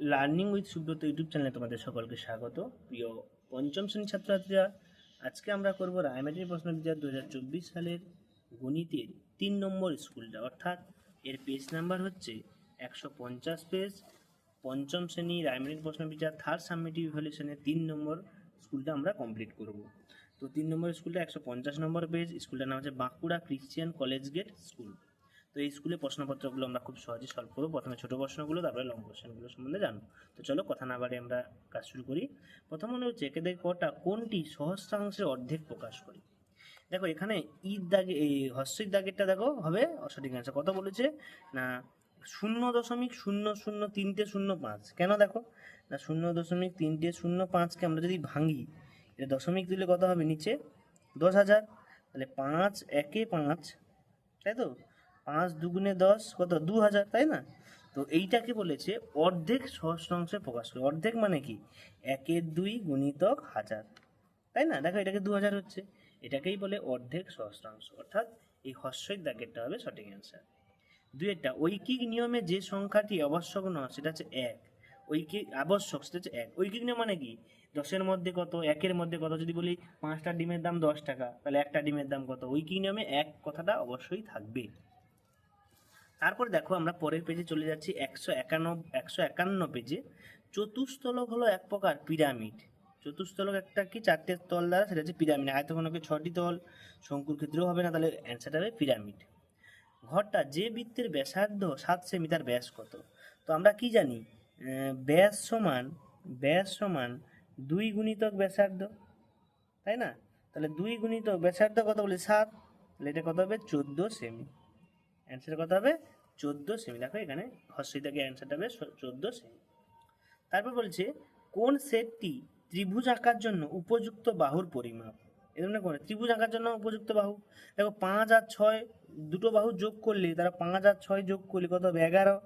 Learning with Subrata YouTube চ্যানেলে তোমাদের সকলকে স্বাগত। প্রিয় পঞ্চম শ্রেণির ছাত্রছাত্রীরা, আজকে আমরা করব রায়মাটির প্রশ্ন বিদ্যা দু হাজার চব্বিশ সালের গণিতের তিন নম্বর স্কুলটা। অর্থাৎ এর পেজ নাম্বার হচ্ছে একশো পঞ্চাশ পেজ পঞ্চম শ্রেণি রায়মাটির প্রশ্ন বিদ্যা থার্ড সাবমিটিভ ইভ্যালুয়েশনের তিন নম্বর স্কুলটা আমরা কমপ্লিট করব। তো তিন নম্বর স্কুলটা একশো পঞ্চাশ নম্বর পেজ স্কুলটার নাম হচ্ছে Bankura Christian college gate school তো এই স্কুলে প্রশ্নপত্রগুলো আমরা খুব সহজে সলভ করব। প্রথমে ছোটো প্রশ্নগুলো, তারপরে লং কোশ্চেনগুলো সম্বন্ধে জানব। তো চলো কথা না বাড়ি আমরা কাজ শুরু করি। প্রথম মনে হচ্ছে একে কটা কোনটি সহস্রাংশের অর্ধেক প্রকাশ করে? দেখো এখানে ঈদ দাগে, এই হস্যিক দাগেরটা দেখো, হবে? সঠিক অ্যান্সার কত বলেছে? না, শূন্য দশমিক শূন্য শূন্য তিনটে শূন্য পাঁচ। কেন দেখো? না, শূন্য দশমিক তিনটে শূন্য পাঁচকে আমরা যদি ভাঙি, এটা দশমিক দিলে কত হবে নিচে? দশ হাজার। তাহলে পাঁচ একে পাঁচ, তাই তো? পাঁচ দুগুণে দশ, কত? দু হাজার, তাই না? তো এইটাকে বলেছে অর্ধেক সহস্রাংশে প্রকাশ করে। অর্ধেক মানে কি? একের দুই গুণিতক হাজার। তাই না? দেখো এটাকে দু হাজার হচ্ছে। এটাকেই বলে অর্ধেক সহস্রাংশ অর্থাৎ এই হস্যই দাগেরটা হবে সঠিক অ্যান্সার দুইটা ঐকিক নিয়মে যে সংখ্যাটি আবশ্যক নয় সেটা হচ্ছে এক। ঐকিক, আবশ্যক, সেটা হচ্ছে এক। ঐকিক নিয়ম মানে কি? দশের মধ্যে কত, একের মধ্যে কত? যদি বলি পাঁচটা ডিমের দাম দশ টাকা, তাহলে একটা ডিমের দাম কত? ঐকিক নিয়মে এক কথাটা অবশ্যই থাকবে। তারপর দেখো আমরা পরের পেজে চলে যাচ্ছি, একশো একান্ন একশো একান্ন পেজে চতুস্তলক হলো এক প্রকার পিরামিড চতুস্তলক একটা কি? চারটে তল দ্বারা, সেটা হচ্ছে পিরামিড আয়তঘনকে ছটি তল শঙ্কুর ক্ষেত্রেও হবে না, তাহলে অ্যান্সারটা হবে পিরামিড ঘরটা যে বৃত্তের ব্যাসার্ধ সাত সেমি তার ব্যাস কত? তো আমরা কি জানি? ব্যাস সমান ব্যাস সমান দুই গুণিতক ব্যাসার্ধ। তাই না? তাহলে দুই গুণিতক ব্যাসার্ধ কত বলি? সাত। তাহলে এটা কত হবে? চোদ্দ সেমি। অ্যান্সার কত হবে? চোদ্দ সেমি দেখো এখানে হস্যই থেকে অ্যান্সারটা হবে চোদ্দ সেমি তারপর বলছে, কোন সেটটি ত্রিভুজ আঁকার জন্য উপযুক্ত বাহুর পরিমাপ? এ ধরনের কোন ত্রিভুজ আঁকার জন্য উপযুক্ত বাহু। দেখো, পাঁচ আর ছয়, দুটো বাহু যোগ করলে, তারা পাঁচ আর ছয় যোগ করলে কত হবে? এগারো।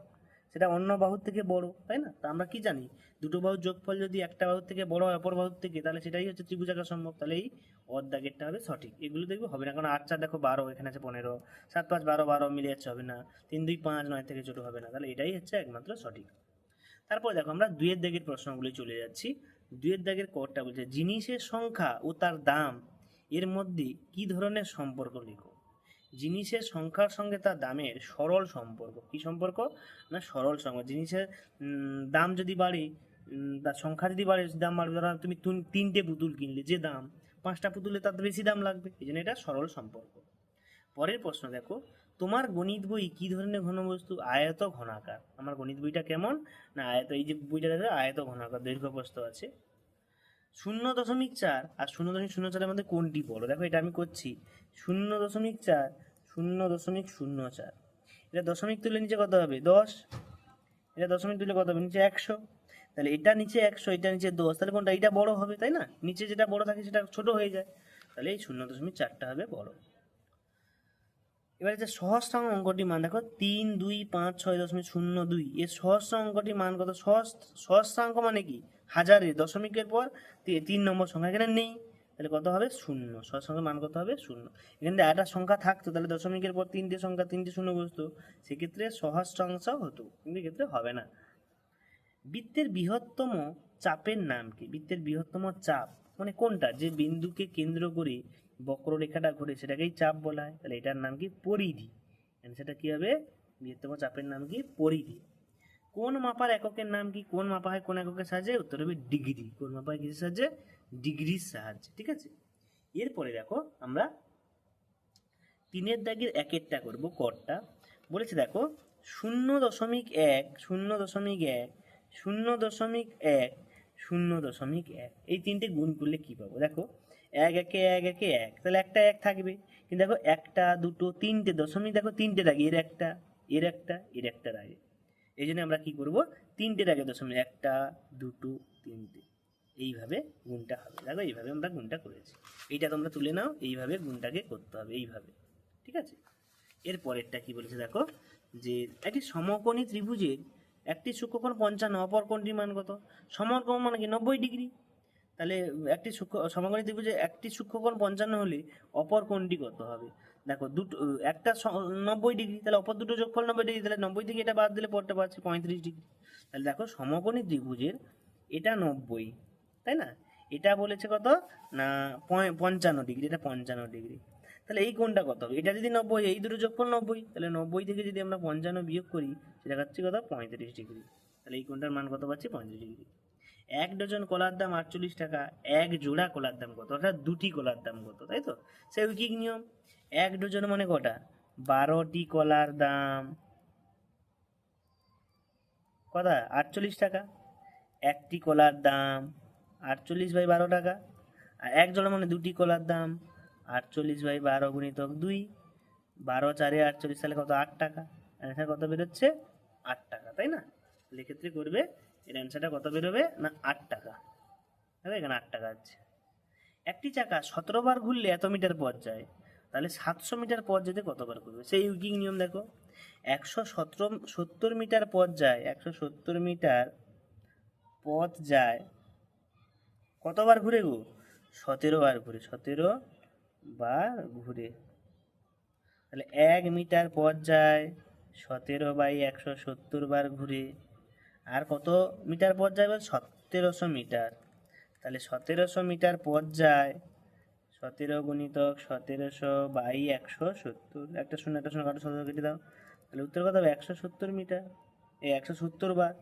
সেটা অন্য বাহুর থেকে বড়, তাই না? তা আমরা কি জানি? দুটো বাহুর যোগফল যদি একটা বাহুর থেকে বড় হয়, অপর বাহুর থেকে, তাহলে সেটাই হচ্ছে ত্রিভুজ আঁকা সম্ভব। তাহলে এই অর্ধাগেরটা হবে সঠিক। এগুলো দেখবে হবে না। কারণ আট চার দেখো বারো, এখানে আছে পনেরো। সাত পাঁচ বারো বারো মিলে যাচ্ছে, হবে না। তিন, দুই, পাঁচ, নয় থেকে ছোটো হবে না। তাহলে এটাই হচ্ছে একমাত্র সঠিক। তারপর দেখো আমরা দুইয়ের দাগের প্রশ্নগুলি চলে যাচ্ছি। দুইয়ের দাগের কোডটা বলছে, জিনিসের সংখ্যা ও তার দাম, এর মধ্যে কি ধরনের সম্পর্ক লিখো? জিনিসের সংখ্যার সঙ্গে তার দামের সরল সম্পর্ক। কি সম্পর্ক? না সরল সম্পর্ক জিনিসের দাম যদি বাড়ে তার সংখ্যা যদি বাড়ে দাম বাড়বে। ধরো তুমি তুন- তিনটে পুতুল কিনলে, যে দাম পাঁচটা পুতুলে তার বেশি দাম লাগবে। এই জন্য এটা সরল সম্পর্ক। পরের প্রশ্ন, দেখো, তোমার গণিত বই কি ধরনের ঘনবস্তু? আয়ত ঘনাকার। আমার গণিত বইটা কেমন? না, আয়ত, এই যে বইটা দেখো, আয়ত ঘনাকার দৈর্ঘ্যপ্রস্থ আছে। শূন্য দশমিক চার, আর শূন্য দশমিক শূন্য চারের মধ্যে কোনটি বলো? দেখো, এটা আমি করছি। শূন্য দশমিক চার, শূন্য দশমিক শূন্য চার। এটা দশমিক তুলে নিচে কত হবে? দশ। এটা দশমিক তুলে কত হবে? নিচে একশো। তাহলে এটা নিচে একশো, এটা নিচে দশ, তাহলে কোনটা? এটা বড় হবে, তাই না? নিচে যেটা বড় থাকে সেটা ছোট হয়ে যায়। তাহলে এই শূন্য দশমিক চারটা হবে বড়। এবারে যে সহস্রাঙ্ক অঙ্কটি মান, দেখো, তিন, দুই, পাঁচ, ছয়, দশমিক শূন্য, দুই। এর সহস্র অঙ্কটি মান কত? সহস্র, সহস্রাঙ্ক মানে কি? হাজারে দশমিকের পর তিন নম্বর সংখ্যা এখানে নেই। তাহলে কত হবে? শূন্য। সহস্রাঙ্কের মান কত হবে? শূন্য। এখানে একটা সংখ্যা থাকতো, তাহলে দশমিকের পর তিনটে সংখ্যা, তিনটে শূন্য বসতো। সেক্ষেত্রে সহস্রাংশ হতো। কিন্তু এক্ষেত্রে হবে না। বৃত্তের বৃহত্তম চাপের নাম কি? বৃত্তের বৃহত্তম চাপ মানে কোনটা? যে বিন্দুকে কেন্দ্র করে বক্ররেখাটা ঘুরে, সেটাকেই চাপ বলা হয়। তাহলে এটার নাম কি? পরিধি। সেটা কি হবে? বৃহত্তম চাপের নাম কি? পরিধি। কোন মাপার এককের নাম কি? কোন মাপা হয়? কোন এককের সাহায্যে? উত্তর হবে ডিগ্রি। কোন মাপা হয়? কিসের সাহায্যে? ডিগ্রির সাহায্যে। ঠিক আছে? এরপরে দেখো আমরা তিনের দাগের একেরটা করব করটা। বলেছে দেখো, শূন্য দশমিক এক, শূন্য দশমিক এক শূন্য দশমিক এক, শূন্য দশমিক এক। এই তিনটে গুণ করলে কি পাবো? দেখো, এক, একে এক একে এক। তাহলে একটা এক থাকবে। কিন্তু দেখো, একটা, দুটো, তিনটে দশমিক, দেখো, তিনটে আগে এর একটা এর একটা, এর একটার আগে এই জন্য আমরা কি করব? তিনটের আগে দশমিক, একটা, দুটো, তিনটে। এইভাবে গুণটা হবে। দেখো, এইভাবে আমরা গুণটা করেছি। এইটা তোমরা তুলে নাও, এইভাবে গুণটাকে করতে হবে, এইভাবে। ঠিক আছে? এর পরেরটা কি বলেছে দেখো? যে, একটি সমকোণী ত্রিভুজের একটি সূক্ষ্মকোণ পঞ্চান্ন, অপর কোণটির মান কত? সমর সমকোণ মানে কি? নব্বই ডিগ্রি। তাহলে একটি সূক্ষ্ম সমকোণী ত্রিভুজে একটি সূক্ষ্মকোণ পঞ্চান্ন হলে অপর কোণটি কত হবে? দেখো, দুটো, একটা নব্বই ডিগ্রি, তাহলে অপর দুটো যোগফল নব্বই ডিগ্রি, তাহলে নব্বই থেকে এটা বাদ দিলে পরটা পাচ্ছি পঁয়ত্রিশ ডিগ্রি। তাহলে দেখো, সমকোণী ত্রিভুজের এটা নব্বই, তাই না? এটা বলেছে কত? না পঞ্চান্ন ডিগ্রি, এটা পঞ্চান্ন ডিগ্রি। তাহলে এই কোণটা কত এটা যদি নব্বই, এই দুটো যোগফল নব্বই, তাহলে নব্বই থেকে যদি আমরা পঞ্চান্ন বিয়োগ করি, সেটা হচ্ছে কত? পঁয়ত্রিশ ডিগ্রি। তাহলে এই কোণটার মান কত পাচ্ছি? পঁয়ত্রিশ ডিগ্রি। এক ডজন কলার দাম আটচল্লিশ টাকা, এক জোড়া কলার দাম কত? অর্থাৎ দুটি কলার দাম কত, তাই তো? সে উইকিক নিয়ম। এক ডজন মানে কটা? বারোটি কলার দাম। কথা আটচল্লিশ টাকা। একটি কলার দাম আটচল্লিশ বাই বারো টাকা। আর এক জোড়া মানে দুটি কলার দাম। আটচল্লিশ বাই বারো গুণিতক দুই, বারো চারে আটচল্লিশ, তাহলে কত? আট টাকা। অ্যান্সার কত বেরোচ্ছে? আট টাকা, তাই না? তাহলে এক্ষেত্রে করবে, এর অ্যান্সারটা কত বেরোবে? না, আট টাকা। হবে এখানে আট টাকা আছে। একটি চাকা সতেরো বার ঘুরলে এত মিটার পথ যায়? তাহলে সাতশো মিটার পথ যেতে কতবার করবে? সেই উইকিং নিয়ম দেখো। একশো সতেরো, সত্তর মিটার পথ যায়, একশো সত্তর মিটার পথ যায়। কতবার ঘুরে গো? সতেরো বার ঘুরে, সতেরো বার ঘুরে। তাহলে এক মিটার পথ যায়, সতেরো বাই একশো সত্তর বার ঘুরে। আর কত মিটার পথ যায় বল? সতেরোশো মিটার। তাহলে সতেরোশো মিটার পথ যায়, সতেরো গুণিতক সতেরোশো বাই একশো সত্তর। একটা শূন্য একটা শূন্য, কাটো সতেরো কেটে দাও। তাহলে উত্তর কত হবে? একশো সত্তর মিটার। এই একশো সত্তর বার।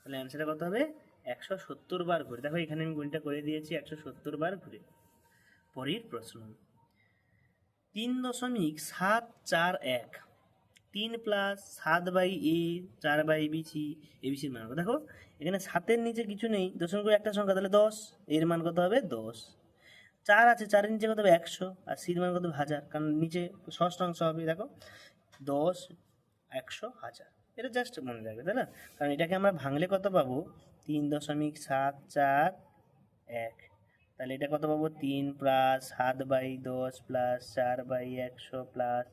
তাহলে অ্যান্সারটা কত হবে? একশো সত্তর বার ঘুরে। দেখো এখানে আমি গুণটা করে দিয়েছি, একশো সত্তর বার ঘুরে। পরের প্রশ্ন। তিন দশমিক সাত চার এক। তিন প্লাস সাত বাই এ, চার বাই বিসি এবিসির মান? দেখো, এখানে সাতের নিচে কিছু নেই, দশমিক একটা সংখ্যা, তাহলে দশ, এর মান কত হবে? দশ। চার আছে, চারের নিচে কত হবে? একশো, আর সির মান কত? হবে হাজার, কারণ নিচে ষষ্ঠ অংশ হবে, দেখো। দশ, একশো, হাজার। এটা জাস্ট মনে রাখবে, তাই না? কারণ এটাকে আমরা ভাঙলে কত পাবো? তিন দশমিক সাত চার এক। তাহলে এটা কত পাবো? তিন প্লাস সাত বাই দশ প্লাস চার বাই একশো প্লাস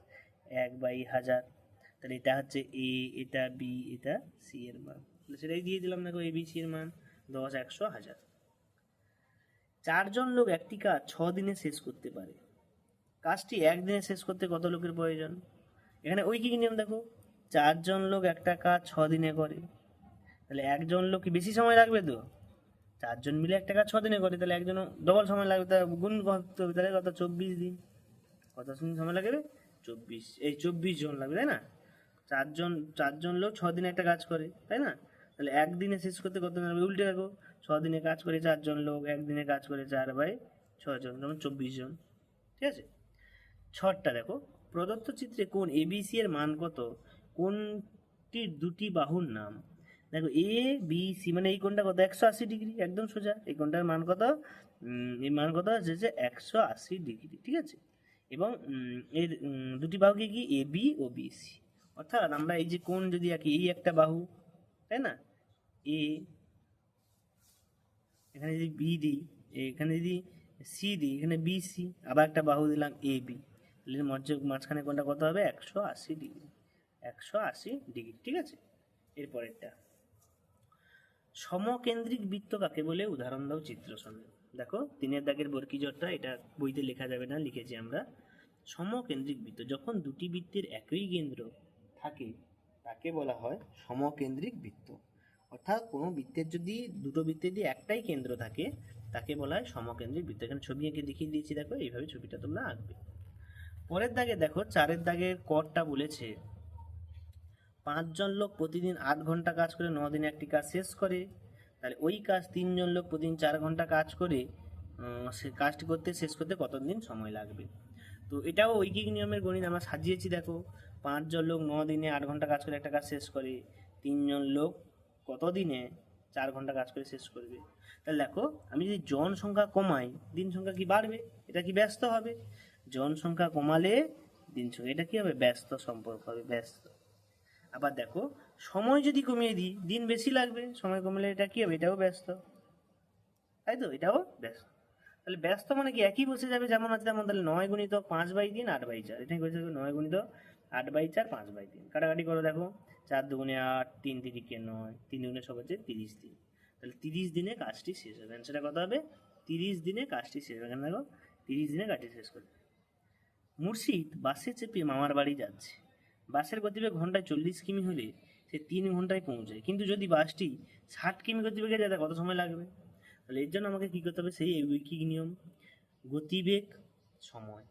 এক বাই হাজার। তাহলে এটা হচ্ছে এ এটা বি এটা সি এর মান। সেটাই দিয়ে দিলাম, দেখো এ বি সি এর মান দশ, একশো, হাজার। চারজন লোক একটি কাজ ছ দিনে শেষ করতে পারে। কাজটি একদিনে শেষ করতে কত লোকের প্রয়োজন? এখানে ওই কি নিয়ম দেখো? চারজন লোক একটা কাজ ছ দিনে করে। তাহলে একজন লোক কি বেশি সময় লাগবে তো? চারজন মিলে একটা কাজ ছদিনে দিনে করে? তাহলে একজন ডবল সময় লাগবে, তা গুণ করতে হবে, তাহলে কত? চব্বিশ দিন। কত দিন সময় লাগবে? চব্বিশ। এই চব্বিশ জন লাগবে, তাই না? চারজন চারজন লোক ছ দিনে একটা কাজ করে, তাই না? তাহলে একদিনে শেষ করতে কত লাগবে? উল্টে রাখো ছ দিনে কাজ করে চারজন লোক, একদিনে কাজ করে চার বাই ছজন, যেমন চব্বিশ জন। ঠিক আছে? ছটটা দেখো। প্রদত্ত চিত্রে কোন এবিসি এর মান কত? কোনটির দুটি বাহুর নাম? দেখো এ বি সি মানে এই কোনটা কত? একশো আশি ডিগ্রি, একদম সোজা। এই কোনটার মান কত? এর মান কত হচ্ছে যে একশো আশি ডিগ্রি, ঠিক আছে? এবং এর দুটি বাহু কি? এ বি ও বি সি অর্থাৎ আমরা এই যে কোন যদি আঁকি, এই একটা বাহু, তাই না? এ এখানে যদি বি দিই, এখানে যদি সি দিই, এখানে বি সি আবার একটা বাহু দিলাম এ বি মাঝখানে কোনটা কত হবে? একশো আশি ডিগ্রি। একশো আশি ডিগ্রি, ঠিক আছে? এরপরেরটা। সমকেন্দ্রিক বৃত্ত কাকে বলে? উদাহরণ দাও চিত্র সঙ্গে। দেখো, তিনের দাগের বর্কিজরটা এটা বইতে লেখা যাবে না, লিখেছি আমরা। সমকেন্দ্রিক বৃত্ত, যখন দুটি বৃত্তের একই কেন্দ্র থাকে, তাকে বলা হয় সমকেন্দ্রিক বৃত্ত। অর্থাৎ কোনো বৃত্তের যদি দুটো বৃত্তের যদি একটাই কেন্দ্র থাকে, তাকে বলা হয় সমকেন্দ্রিক বৃত্ত। এখানে ছবি এঁকে দেখিয়ে দিয়েছি, দেখো, এইভাবে ছবিটা তোমরা আঁকবে। পরের দাগে দেখো, চারের দাগের করটা বলেছে পাঁচজন লোক প্রতিদিন আট ঘণ্টা কাজ করে, ন দিনে একটি কাজ শেষ করে। তাহলে ওই কাজ তিনজন লোক প্রতিদিন চার ঘণ্টা কাজ করে সে কাজটি করতে, শেষ করতে কতদিন সময় লাগবে? তো এটাও ঐকিক নিয়মের গণিত, আমরা সাজিয়েছি, দেখো। পাঁচজন লোক ন দিনে আট ঘণ্টা কাজ করে একটা কাজ শেষ করে। তিনজন লোক কত দিনে চার ঘণ্টা কাজ করে শেষ করবে? তাহলে দেখো, আমি যদি জন সংখ্যা কমাই, দিন সংখ্যা কি বাড়বে? এটা কি ব্যস্ত হবে? জন সংখ্যা কমালে দিন সংখ্যা, এটা কি হবে? ব্যস্ত সম্পর্ক হবে, ব্যস্ত। আবার দেখো, সময় যদি কমিয়ে দিই, দিন বেশি লাগবে, সময় কমলে এটা কি হবে? এটাও ব্যস্ত। তাই তো? এটাও ব্যস্ত। তাহলে ব্যস্ত মানে কি? একই বসে যাবে যেমন আছে তেমন তাহলে নয় গুণিত পাঁচ বাই তিন, আট বাই চার। এটাই বসে যাবে নয় গুণিত আট বাই চার, পাঁচ বাই তিন। কাটাকাটি করো দেখো, চার দুগুণে আট, তিন তিরিকে নয়, তিন দুগুণে সব হচ্ছে তিরিশ দিন তাহলে তিরিশ দিনে কাজটি শেষ হবে। সেটা কত হবে? তিরিশ দিনে কাজটি শেষ হবে। দেখো, তিরিশ দিনে কাজটি শেষ করবে। মুর্শিদ বাসে চেপে মামার বাড়ি যাচ্ছে। বাসের গতিবেগ ঘন্টায় চল্লিশ কিমি হলে সে তিন ঘন্টায় পৌঁছায়। কিন্তু যদি বাসটি ষাট কিমি গতিবেগে যায় কত সময় লাগবে? তাহলে এর জন্য আমাকে কী করতে হবে? সেই ঐকিক নিয়ম। গতিবেগ সময়।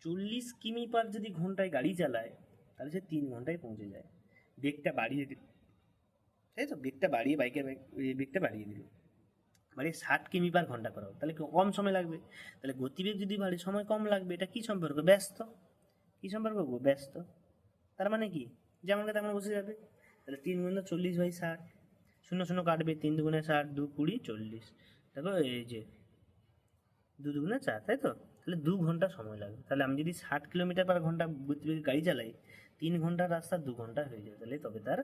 চল্লিশ কিমি পার যদি ঘন্টায় গাড়ি চালায়, তাহলে সে তিন ঘন্টায় পৌঁছে যায়। বেগটা বাড়িয়ে দিল। তাই তো? বেগটা বাড়িয়ে বাইকের বেগ- বেগটা বাড়িয়ে দিল। মানে ষাট কিমি পার ঘণ্টা করা তাহলে কম সময় লাগবে? তাহলে গতিবেগ যদি বাড়ে, সময় কম লাগবে। এটা কী সম্পর্ক? ব্যস্ত। কি সম্পর্ক? ব্যস্ত। তার মানে কি? যেমন তেমন বসে যাবে? তাহলে তিন গুণ চল্লিশ বাই ষাট। শূন্য শূন্য কাটবে তিন দুগুণে ষাট, দু কুড়ি চল্লিশ। দেখো এই যে দু দুগুণে চার, তাই তো? তাহলে দু ঘণ্টা সময় লাগবে। তাহলে আমি যদি ষাট কিলোমিটার পার ঘণ্টা গাড়ি চালাই, তিন ঘণ্টার রাস্তা দু ঘণ্টা হয়ে যাবে। তাহলে তবে তার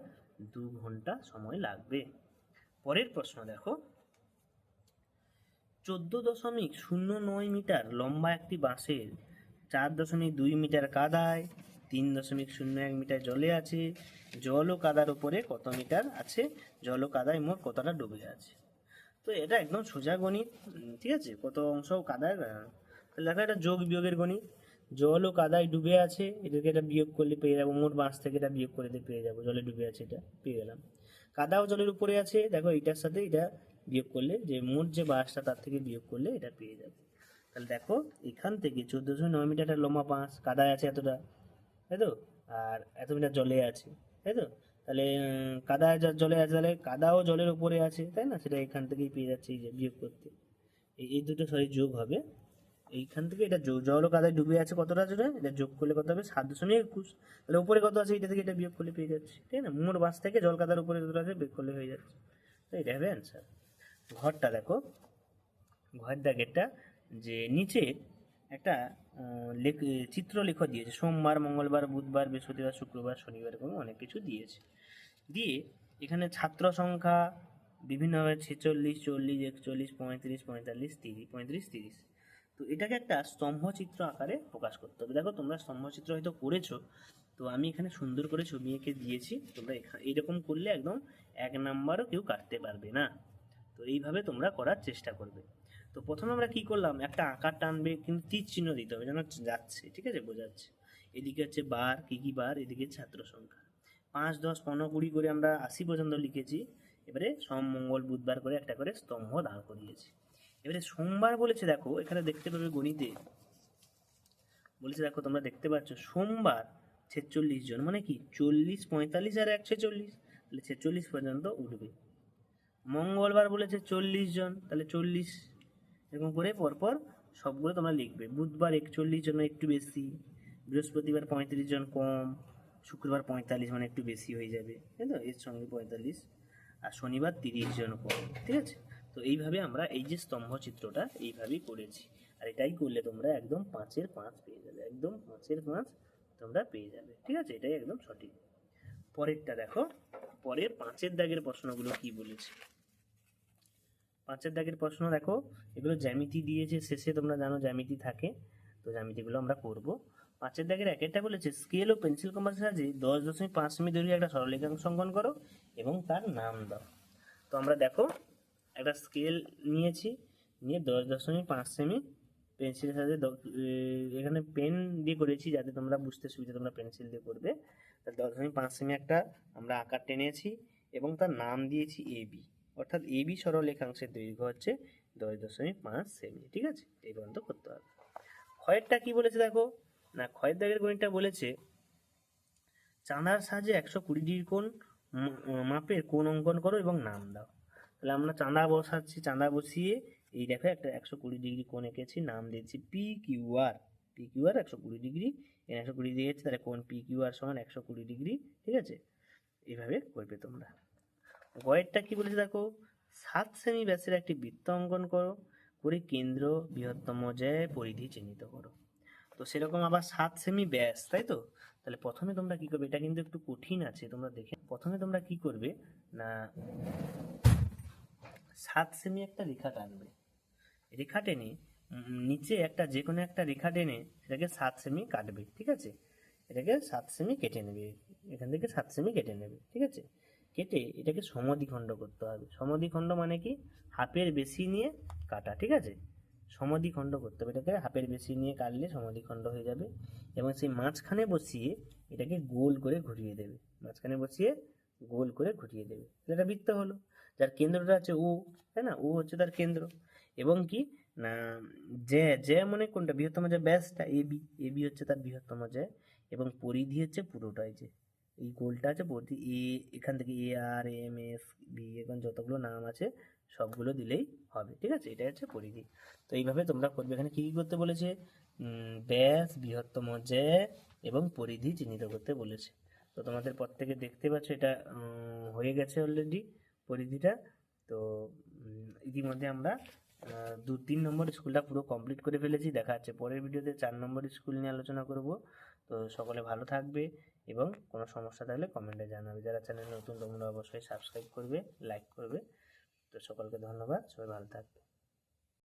দু ঘণ্টা সময় লাগবে। পরের প্রশ্ন দেখো। চোদ্দ দশমিক শূন্য নয় মিটার লম্বা একটি বাঁশের চার দশমিক দুই মিটার কাদায় তিন দশমিক শূন্য এক মিটার জলে আছে। জল ও কাদার উপরে কত মিটার আছে? জল ও কাদায় মোট কতটা ডুবে আছে? তো এটা একদম সোজা গণিত ঠিক আছে? কত অংশ তাহলে দেখো এটা যোগ বিয়োগের গণিত। জল ও কাদায় ডুবে আছে এটাকে এটা বিয়োগ করলে পেয়ে যাব, মোট বাঁশ থেকে এটা বিয়োগ করে দিয়ে পেয়ে যাব, জলে ডুবে আছে এটা, পেয়ে গেলাম। কাদাও জলের উপরে আছে, দেখো এটার সাথে এটা বিয়োগ করলে যে মোট যে বাঁশটা তার থেকে বিয়োগ করলে এটা পেয়ে যাবে। তাহলে দেখো, এখান থেকে চোদ্দোশো নয় মিটারটা লম্বা বাঁশ কাদায় আছে এতটা। তাই তো আর এত মিটার জলে আছে তাই তো তাহলে কাদা জলে আছে, তাহলে কাদাও জলের উপরে আছে, তাই না? সেটা এখান থেকেই পেয়ে যাচ্ছে এই যে বিয়োগ করতে। এই এই দুটো সরি যোগ হবে। এইখান থেকে এটা যোগ, জল ও কাদায় ডুবে আছে কতটা জলে? এটা যোগ করলে কত হবে? সাত দশমিক একুশ। তাহলে উপরে কত আছে? এটা থেকে এটা বিয়োগ করলে পেয়ে যাচ্ছে ঠিক না? মোট বাস থেকে জল কাদার উপরে কতটা আছে? বিয়োগ করলে হয়ে যাচ্ছে। তো এটা হবে অ্যান্সার ঘরটা দেখো। ঘরের দাগেরটা যে নিচে একটা আহ, লেখ চিত্র লেখ দিয়েছে। সোমবার মঙ্গলবার বুধবার বৃহস্পতিবার শুক্রবার শনিবার এরকম অনেক কিছু দিয়েছে। দিয়ে এখানে ছাত্র সংখ্যা বিভিন্নভাবে ছেচল্লিশ চল্লিশ একচল্লিশ পঁয়ত্রিশ পঁয়তাল্লিশ তিরিশ পঁয়ত্রিশ তিরিশ। তো এটাকে একটা স্তম্ভচিত্র আকারে প্রকাশ করতে হবে। দেখো তোমরা স্তম্ভচিত্র হয়তো করেছ তো আমি এখানে সুন্দর করে ছবি এঁকে দিয়েছি। তোমরা এইরকম করলে একদম এক নাম্বারও কেউ কাটতে পারবে না। তো এইভাবে তোমরা করার চেষ্টা করবে। তো প্রথমে আমরা কি করলাম? একটা আকার টানবে, কিন্তু তীর চিহ্ন দিতে হবে, যেন যাচ্ছে, ঠিক আছে? বোঝাচ্ছে। এদিকে হচ্ছে বার, কি কি বার? এদিকে ছাত্র সংখ্যা। পাঁচ, দশ, পনেরো, কুড়ি করে আমরা আশি পর্যন্ত লিখেছি। এবারে সোম, মঙ্গল, বুধবার করে একটা করে স্তম্ভ দাঁড় করিয়েছি। এবারে সোমবার বলেছে, দেখো, এখানে দেখতে পাবে গণিতে, বলেছে, দেখো, তোমরা দেখতে পাচ্ছ, সোমবার ছেচল্লিশ জন মানে কি? চল্লিশ, পঁয়তাল্লিশ আর এক ছেচল্লিশ, তাহলে ছেচল্লিশ পর্যন্ত উঠবে। মঙ্গলবার বলেছে চল্লিশ জন, তাহলে চল্লিশ এরকম করে পরপর সবগুলো তোমরা লিখবে। বুধবার একচল্লিশ জন একটু বেশি, বৃহস্পতিবার পঁয়ত্রিশ জন কম, শুক্রবার পঁয়তাল্লিশ মানে একটু বেশি হয়ে যাবে, তাই তো? এর সঙ্গে পঁয়তাল্লিশ। আর শনিবার তিরিশ জন কম, ঠিক আছে? তো এইভাবে আমরা এই যে স্তম্ভ চিত্রটা এইভাবেই করেছি। আর এটাই করলে তোমরা একদম পাঁচের পাঁচ পেয়ে যাবে, একদম পাঁচের পাঁচ তোমরা পেয়ে যাবে, ঠিক আছে? এটাই একদম সঠিক। পরেরটা দেখো, পরের পাঁচের দাগের প্রশ্নগুলো কি বলেছে? পাঁচের দাগের প্রশ্ন দেখো, এগুলো জ্যামিতি দিয়েছে শেষে, তোমরা জানো জ্যামিতি থাকে, তো জ্যামিতিগুলো আমরা করব। পাঁচের দাগের এক একটা বলেছে স্কেল ও পেন্সিল কম্পাসের সাহায্যে দশ দশমিক পাঁচ সেমি দৈর্ঘ্যের একটা সরলরেখাংশ অঙ্কন করো এবং তার নাম দাও। তো আমরা দেখো, একটা স্কেল নিয়েছি, নিয়ে দশ দশমিক পাঁচ সেমি পেন্সিলের সাথে এখানে পেন দিয়ে করেছি যাতে তোমরা বুঝতে সুবিধা তোমরা পেন্সিল দিয়ে করবে। দশ দশমিক পাঁচ সেমি একটা আমরা আকার টেনেছি এবং তার নাম দিয়েছি এবি অর্থাৎ এবি সরলরেখাংশের দৈর্ঘ্য হচ্ছে দশ দশমিক পাঁচ সেমি, ঠিক আছে? এই পর্যন্ত করতে হবে। ক্ষয়েরটা কি বলেছে দেখো? না, ক্ষয়ের দাগের গণিতটা বলেছে, চাঁদার সাহায্যে একশো কুড়ি ডিগ্রি ম- মাপের কোণ অঙ্কন করো এবং নাম দাও। তাহলে আমরা চাঁদা বসাচ্ছি, চাঁদা বসিয়ে এই দেখো একটা একশো কুড়ি ডিগ্রি কোণ এঁকেছি, নাম দিয়েছি P Q R P Q R একশো কুড়ি ডিগ্রি এখানে একশো কুড়ি দিয়েছে তাহলে কোণ পি কিউ আর সমান একশো কুড়ি ডিগ্রি, ঠিক আছে? এইভাবে করবে তোমরা। গয়েরটা কি বলেছে দেখো? সাত সেমি ব্যাসের একটি বৃত্ত অঙ্কন করো, করে কেন্দ্র বৃহত্তম যে পরিধি চিহ্নিত করো। তো সেরকম আবার সাত সেমি ব্যাস তাই তো? তাহলে প্রথমে তোমরা কি করবে? এটা কিন্তু একটু কঠিন আছে, তোমরা দেখে প্রথমে তোমরা কি করবে? না, সাত সেমি একটা রেখা টানবে। রেখা টেনে নিচে একটা যে কোনো একটা রেখা টেনে সেটাকে সাত সেমি কাটবে, ঠিক আছে? এটাকে সাত সেমি কেটে নেবে, এখান থেকে সাত সেমি কেটে নেবে, ঠিক আছে? কেটে এটাকে সমদ্বিখণ্ড করতে হবে। সমদ্বিখণ্ড মানে কি? হাফের বেশি নিয়ে কাটা, ঠিক আছে? সমদ্বিখণ্ড করতে হবে এটাকে। হাফের বেশি নিয়ে কাটলে সমদ্বিখণ্ড হয়ে যাবে এবং সেই মাঝখানে বসিয়ে এটাকে গোল করে ঘুরিয়ে দেবে। মাঝখানে বসিয়ে গোল করে ঘুরিয়ে দেবে। এটা বৃত্ত হলো। যার কেন্দ্রটা আছে ও তাই না? ও হচ্ছে তার কেন্দ্র। এবং কি? না যে যে মানে কোনটা? বৃহত্তম যে ব্যাসটা, এ বি। এ বি হচ্ছে তার বৃহত্তম যে এবং পরিধি হচ্ছে পুরোটাই যে এই গোলটা আছে পরিধি এ এখান থেকে A R M S B এখন যতগুলো নাম আছে, সবগুলো দিলেই হবে, ঠিক আছে? এটা হচ্ছে পরিধি। তো এইভাবে তোমরা করবে। এখানে কী কী করতে বলেছে? ব্যাস, বৃহত্তম যে এবং পরিধি চিহ্নিত করতে বলেছে। তো তোমাদের প্রত্যেকে দেখতে পাচ্ছ এটা হয়ে গেছে অলরেডি পরিধিটা। তো ইতিমধ্যে আমরা দু, তিন নম্বর স্কুলটা পুরো কমপ্লিট করে ফেলেছি। দেখা যাচ্ছে পরের ভিডিওতে চার নম্বর স্কুল নিয়ে আলোচনা করব। তো সকলে ভালো থাকবে। এবং কোনো সমস্যা থাকলে কমেন্টে জানাবে। যারা চ্যানেল নতুন তোমরা অবশ্যই সাবস্ক্রাইব করবে লাইক করবে। তো সকলকে ধন্যবাদ। সবাই ভালো থাকবে।